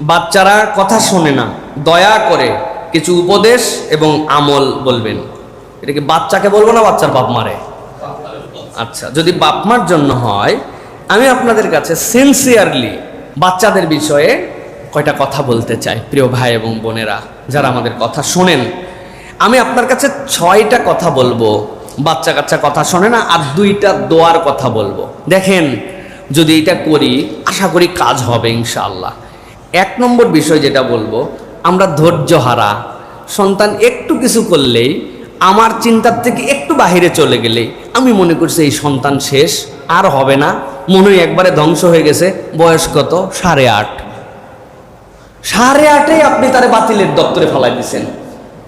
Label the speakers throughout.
Speaker 1: বাচ্চারা কথা শোনে না। দয়া করে কিছু উপদেশ এবং আমল বলবেন। এটা কি বাচ্চাকে বলব না বাচ্চার বাপ মারে? আচ্ছা যদি বাপ মার জন্য হয়, আমি আপনাদের কাছে সিনসিয়ারলি বাচ্চাদের বিষয়ে কয়টা কথা বলতে চাই, প্রিয় ভাই এবং বোনেরা, যারা আমাদের কথা শোনেন। আমি আপনার কাছে ছয়টা কথা বলব। বাচ্চা কাচ্চা কথা শোনে না, আর দুইটা দোয়ার কথা বলব। দেখেন, যদি এটা করি, আশা করি কাজ হবে ইনশাআল্লাহ। এক নম্বর বিষয় যেটা বলব, আমরা ধৈর্য হারা। সন্তান একটু কিছু করলেই, আমার চিন্তার থেকে একটু বাহিরে চলে গেলেই, আমি মনে করছি এই সন্তান শেষ, আর হবে না। মনে একবারে ধ্বংস হয়ে গেছে। বয়স কত? সাড়ে আট। সাড়ে আটে আপনি তারে বাতিলের দপ্তরে ফালাই দিয়েছেন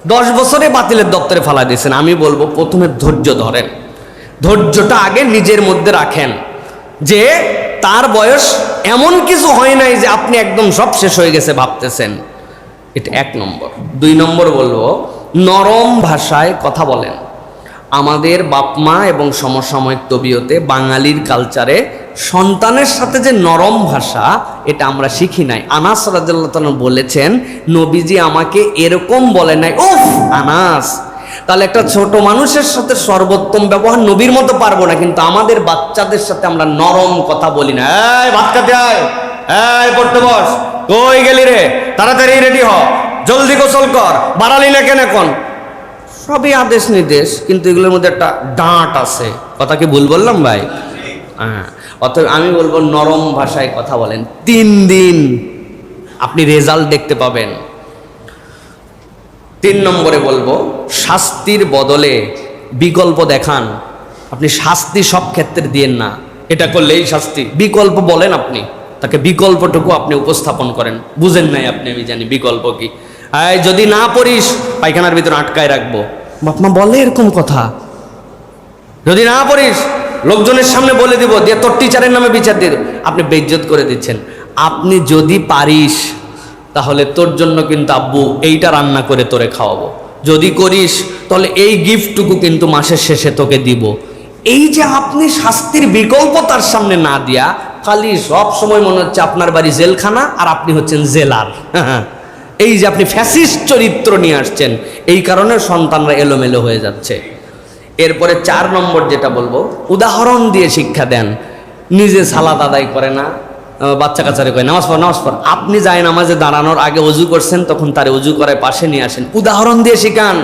Speaker 1: দশ বছরে বাতিলের দপ্তরে ফালাই দিয়েছেন আমি বলব, প্রথমে ধৈর্য ধরেন। ধৈর্যটা আগে নিজের মধ্যে রাখেন। যে তার বয়স এমন কিছু হয় নাই যে আপনি একদম সব শেষ হয়ে গেছে ভাবতেছেন। এটা এক নম্বর। দুই নম্বর বলব, নরম ভাষায় কথা বলেন। আমাদের বাপমা এবং সমসাময়িক তবিয়তে বাঙালির কালচারে সন্তানের সাথে যে নরম ভাষা, এটা আমরা শিখি নাই। আনাস রাজ্লাহ বলেছেন, নবীজি আমাকে এরকম বলে নাই, উফ, আনাস তাহলে একটা ছোট মানুষের সাথে সর্বোত্তম ব্যবহার নবীর মতো পারব না, কিন্তু আমাদের বাচ্চাদের সাথে আমরা নরম কথা বলি না। এই, ভাত খাতে আয়। পড়তে বস। কই গেলি রে? তাড়াতাড়ি রেডি হ। জলদি গোসল কর। বাড়ালি না কেন এখন? সবই আদেশ নির্দেশ, কিন্তু এগুলোর মধ্যে একটা ডাঁট আছে। কথা কি ভুল বললাম ভাই? হ্যাঁ অতএব আমি বলব নরম ভাষায় কথা বলেন। তিন দিন আপনি রেজাল্ট দেখতে পাবেন। তিন নম্বরে বলব, শাস্তির বদলে বিকল্প দেখান। আপনি শাস্তি সব ক্ষেত্রে দিয়েন না। এটা করলেই শাস্তি। বিকল্প বলেন আপনি। তাকে বিকল্পটুকু আপনি উপস্থাপন করেন। বুঝেন নাই আপনি, আমি জানি বিকল্প কি। যদি না পড়িস, পায়খানার ভিতরে আটকায় রাখব। বাপমা বলে এরকম কথা। যদি না পড়িস, লোকজনের সামনে বলে দিব, দিয়ে তোর টিচারের নামে বিচার দিয়ে। আপনি বেজ্জত করে দিচ্ছেন। আপনি যদি পারিস তাহলে তোর জন্য কিন্তু আব্বু এইটা রান্না করে তোরে খাওয়াবো। যদি করিস, তাহলে এই গিফটটুকু কিন্তু মাসের শেষে তোকে দিব। এই যে আপনি শাস্তির বিকল্প তার সামনে না দিয়া, খালি সব সময় মনে হচ্ছে আপনার বাড়ি জেলখানা আর আপনি হচ্ছেন জেলার। এই যে আপনি ফ্যাসিস্ট চরিত্র নিয়ে আসছেন, এই কারণে সন্তানরা এলোমেলো হয়ে যাচ্ছে। এরপরে চার নম্বর যেটা বলব, উদাহরণ দিয়ে শিক্ষা দেন। নিজে সালাদ আদায় করে না বাচ্চা কাচারে কয়, নামাজ পড় নামাজ পড়। আপনি যায় নামাজে দাঁড়ানোর আগে অজু করছেন, তখন তার অজু করে পাশে নিয়ে আসেন। উদাহরণ দিয়ে শিখান।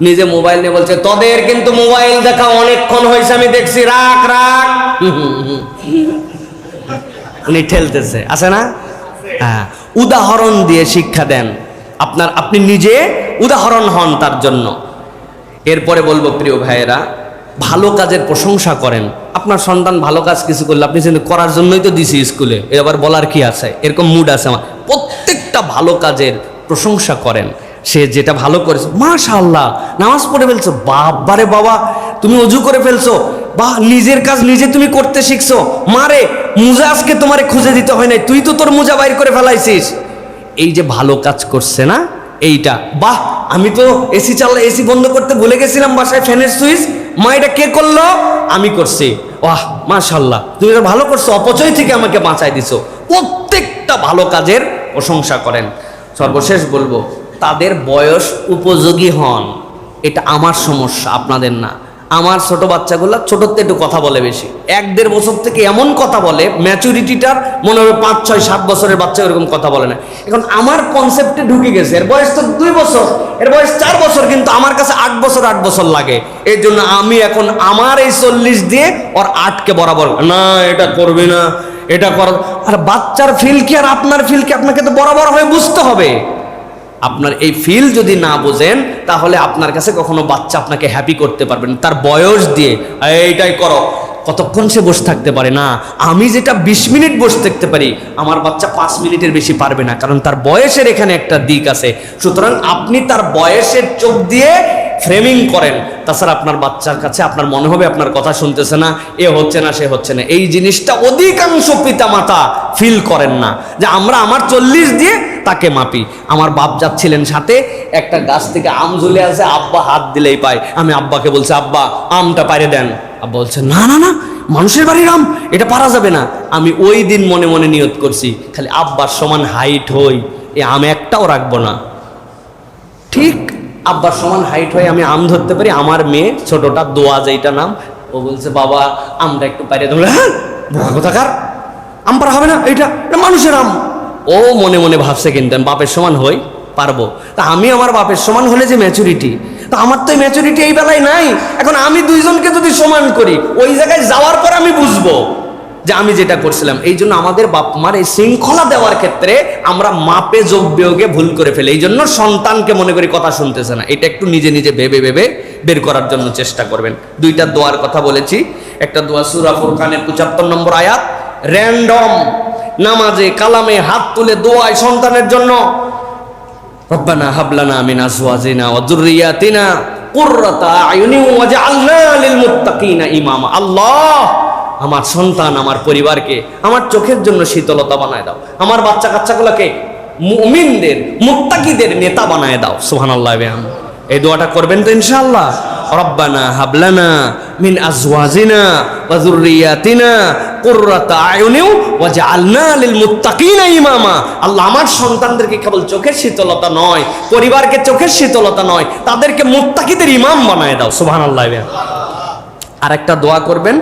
Speaker 1: নিজে মোবাইল নিয়ে বলছে, তোদের কিন্তু মোবাইল দেখা অনেকক্ষণ হয়েছে, আমি দেখছি, রাখ রাখ। উনি ঠেলতেছে। আছে না? হ্যাঁ। উদাহরণ দিয়ে শিক্ষা দেন। আপনার, আপনি নিজে উদাহরণ হন তার জন্য। এরপরে বলব, প্রিয় ভাইয়েরা ভালো কাজের প্রশংসা করেন। আপনার সন্তান ভালো কাজ কিছু করলে আপনি কিন্তু করার জন্যই তো দিছি স্কুলে। এবার বলার কি আছে? এরকম মুড আছে আমার। প্রত্যেকটা ভালো কাজের প্রশংসা করেন। সে যেটা ভালো করেছে, মাশাআল্লাহ, নামাজ পড়ে ফেলছো। বাবারে বাবা, তুমি অজু করে ফেলছো। বা নিজের কাজ নিজে তুমি করতে শিখছো। মারে মুজা আজকে তোমারে খুঁজে দিতে হয় নাই। তুই তো তোর মুজা বাইর করে ফেলাইছিস। এই যে ভালো কাজ করছে না, এইটা। বাহ, আমি তো এসি চালা, এসি বন্ধ করতে ভুলে গেছিলাম বাসায় ফ্যানের সুইচ। মা, এটা কে করল? আমি করছি। ওয়াহ মাশাল্লাহ তুমি এটা ভালো করছ, অপচয় থেকে আমাকে বাঁচাই দিছো। প্রত্যেকটা ভালো কাজের প্রশংসা করেন। সর্বশেষ বলব, তাদের বয়স উপযোগী হন। এটা আমার সমস্যা, আপনাদের না। আমার ছোট বাচ্চাগুলো ছোটতে একটু কথা বলে বেশি। এক দেড় বছর থেকে এমন কথা বলে ম্যাচুরিটিটার মনে হবে পাঁচ, ছয়, সাত বছরের বাচ্চা এরকম কথা বলে না। এখন আমার কনসেপ্টে ঢুকে গেছে, এর বয়স তো দুই বছর, এর বয়স চার বছর, কিন্তু আমার কাছে আট বছর আট বছর লাগে। এর জন্য আমি এখন আমার এই চল্লিশ দিয়ে ওর আটকে বরাবর না, এটা করবে না, এটা কর আর বাচ্চার ফিল কি আর আপনার ফিল কি আপনাকে তো বরাবর হয়ে বুঝতে হবে? আপনার এই ফিল যদি না বোঝেন, তাহলে আপনার কাছে কখনো বাচ্চা আপনাকে হ্যাপি করতে পারবেন তার বয়স দিয়ে এইটাই করো। কতক্ষণ সে বসে থাকতে পারে না? আমি যেটা বিশ মিনিট বসে থাকতে পারি, আমার বাচ্চা পাঁচ মিনিটের বেশি পারবে না, কারণ তার বয়সের এখানে একটা দিক আছে। সুতরাং আপনি তার বয়সের চোখ দিয়ে ফ্রেমিং করেন। তাছাড়া আপনার বাচ্চার কাছে আপনার মনে হবে আপনার কথা শুনতেছে না, এ হচ্ছে না, সে হচ্ছে না। এই জিনিসটা অধিকাংশ পিতা মাতা ফিল করেন না। যে আমরা আমার চল্লিশ দিয়ে তাকে মাপি। আমার বাপ যাচ্ছিলেন সাথে, একটা গাছ থেকে আম ঝুলে আছে, আব্বা হাত দিলেই পায়। আমি আব্বাকে বলছি, আব্বা, আমটা পারে দেন। আব্বা বলছে, না না না, মানুষের বাড়ির আম, এটা পারা যাবে না। আমি ওই দিন মনে মনে নিয়ত করছি, খালি আব্বার সমান হাইট হই, এ আম একটাও রাখব না। ঠিক আব্বার সমান হাইট হয়ে আমি আম ধরতে পারি, আমার মেয়ে ছোটটা দোয়া যেইটা নাম, ও বলছে, বাবা, আমটা একটু পাইরে তোমরা হ্যাঁ কোথাকার? আম পারা হবে না এটা মানুষের আম। ও মনে মনে ভাবছে কিন্তু আমি বাপের সমান হই, পারব। তা আমি আমার বাপের সমান হলে যে ম্যাচুরিটি তা আমার তো ম্যাচুরিটি এই বেলায় নাই। এখন আমি দুইজনকে যদি সমান করি, ওই জায়গায় যাওয়ার পর আমি বুঝব যে আমি যেটা করছিলাম। এই জন্য আমাদের বাপ মার এই শৃঙ্খলা দেওয়ার ক্ষেত্রে আমরা মাপে যোগ বিয়োগে ভুল করে ফেলি। এই জন্য সন্তানকে মনে করি কথা শুনতেছে না। এটা একটু নিজে নিজে ভেবে ভেবে বের করার জন্য চেষ্টা করবেন। দুইটা দোয়ার কথা বলেছি। একটা দোয়া সুরা ফুরকানের পঁচাত্তর নম্বর আয়াত র্যান্ডম নামাজে, কালামে হাত তুলে দোয়ায় সন্তানের জন্য। রব্বানা হাবলানা মিন আজওয়াজিনা ওয়া যুররিয়াতিনা কুররাতা আয়ুনি ওয়াজআলনা লিল মুত্তাকিনা ইমামা। আল্লাহ, আমার সন্তান, আমার পরিবারকে আমার চোখের জন্য শীতলতা বানায় দাও। আমার বাচ্চা কাচ্চাগুলোকে মুমিনদের, মুত্তাকিদের নেতা বানায় দাও। সুবহানাল্লাহ বিহাম এই দোয়াটা করবেন তো ইনশাআল্লাহ। রব্বানা হাবলানা মিন আজওয়াজিনা ওয়া যুররিয়াতিনা ইমামা। আল্লাহ সন্তানদেরকে কেবল চোখের শীতলতা নয়, পরিবারকে চোখের শীতলতা নয়, তাদেরকে মুত্তাকিদের ইমাম বানায় দাও। সুবহানাল্লাহ বিহাম আর একটা দোয়া করবেন।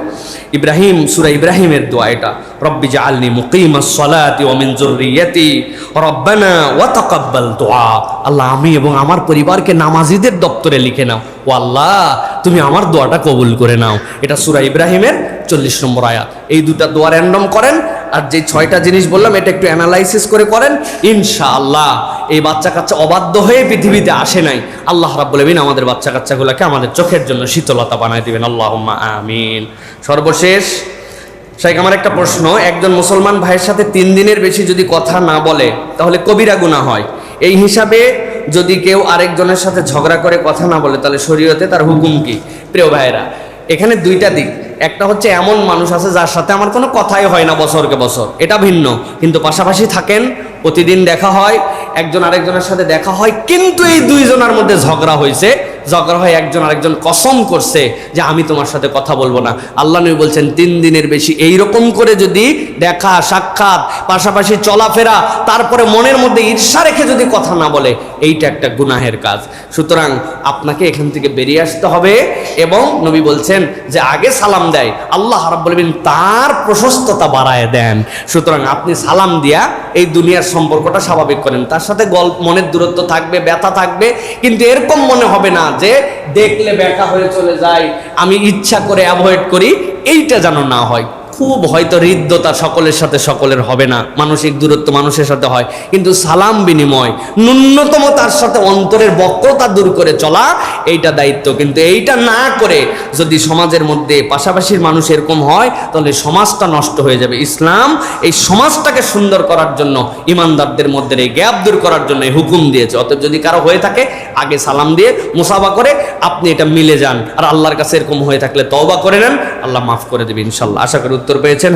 Speaker 1: ইব্রাহিম, সুরা ইব্রাহিমের দোয়া এটা। রব্বি জাআলনি মুকিমাস সালাতি ওয়া মিন যুররিয়াতি। রব্বানা ওয়া তাকাব্বাল দোয়া। আল্লাহ, আমি এবং আমার পরিবারকে নামাজীদের দপ্তরে লিখে নাও। ও আল্লাহ, তুমি আমার দোয়াটা কবুল করে নাও। এটা সুরা ইব্রাহিমের চল্লিশ নম্বর আয়াত। এই দুটা দোয়া র্যান্ডম করেন। আর যে ছয়টা জিনিস বললাম, এটা একটু অ্যানালাইসিস করে করেন। ইনশাআল্লাহ, এই বাচ্চা কাচ্চা অবাধ্য হয়ে পৃথিবীতে আসে নাই। আল্লাহ রাব্বুল আমিন আমাদের বাচ্চা কাচ্চাগুলোকে আমাদের চোখের জন্য শীতলতা বানায় দিবেন। আল্লাহুম্মা আমিন। সর্বশেষ, শাইখ, আমার একটা প্রশ্ন। একজন মুসলমান ভাইয়ের সাথে তিন দিনের বেশি যদি কথা না বলে, তাহলে কবিরা গুনাহ হয়। এই হিসাবে যদি কেউ আরেকজনের সাথে ঝগড়া করে কথা না বলে, তাহলে শরীয়তে তার হুকুম কি? প্রিয় ভাইয়েরা, এখানে দুইটা দিক। একটা হচ্ছে এমন মানুষ আছে যার সাথে আমার কোনো কথাই হয় না বছরকে বছর। এটা ভিন্ন। কিন্তু পাশাপাশি থাকেন, প্রতিদিন দেখা হয়, একজন আরেকজনের সাথে দেখা হয়, কিন্তু এই দুইজনের মধ্যে ঝগড়া হয়েছে। ঝগড়া হয় একজন আরেকজন কসম করছে যে আমি তোমার সাথে কথা বলব না। আল্লাহ নবী বলছেন, তিন দিনের বেশি এই রকম করে যদি দেখা, সাক্ষাৎ, পাশাপাশি চলাফেরা, তারপরে মনের মধ্যে ঈর্ষা রেখে যদি কথা না বলে, এইটা একটা গুনাহের কাজ। সুতরাং আপনাকে এখান থেকে বেরিয়ে আসতে হবে এবং নবী বলছেন যে, আগে সালাম দেয়। আল্লাহ রাব্বুল বলবেন তার প্রশস্ততা বাড়ায় দেন। সুতরাং আপনি সালাম দিয়া এই দুনিয়ার সম্পর্কটা স্বাভাবিক করেন। তার সাথে গল্প, মনের দূরত্ব থাকবে, ব্যথা থাকবে, কিন্তু এরকম মনে হবে না যে দেখলে ব্যথা হয়ে চলে যায়, আমি ইচ্ছা করে অ্যাভয়েড করি, এইটা যেন না হয়। খুব হয়তো হৃদ্যতা সকলের সাথে সকলের হবে না। মানসিক দূরত্ব মানুষের সাথে হয়। কিন্তু সালাম বিনিময়, ন্যূনতম তার সাথে অন্তরের বক্রতা দূর করে চলা, এইটা দায়িত্ব। কিন্তু এইটা না করে যদি সমাজের মধ্যে পাশাপাশির মানুষ এরকম হয়, তাহলে সমাজটা নষ্ট হয়ে যাবে। ইসলাম এই সমাজটাকে সুন্দর করার জন্য, ইমানদারদের মধ্যে এই গ্যাপ দূর করার জন্য এই হুকুম দিয়েছে। অতএব যদি কারও হয়ে থাকে, আগে সালাম দিয়ে মুসাফা করে আপনি এটা মিলে যান। আর আল্লাহর কাছে এরকম হয়ে থাকলে তওবা করে নেন, আল্লাহ মাফ করে দেবে ইনশাল্লাহ আশা করি উত্তর পেয়েছেন।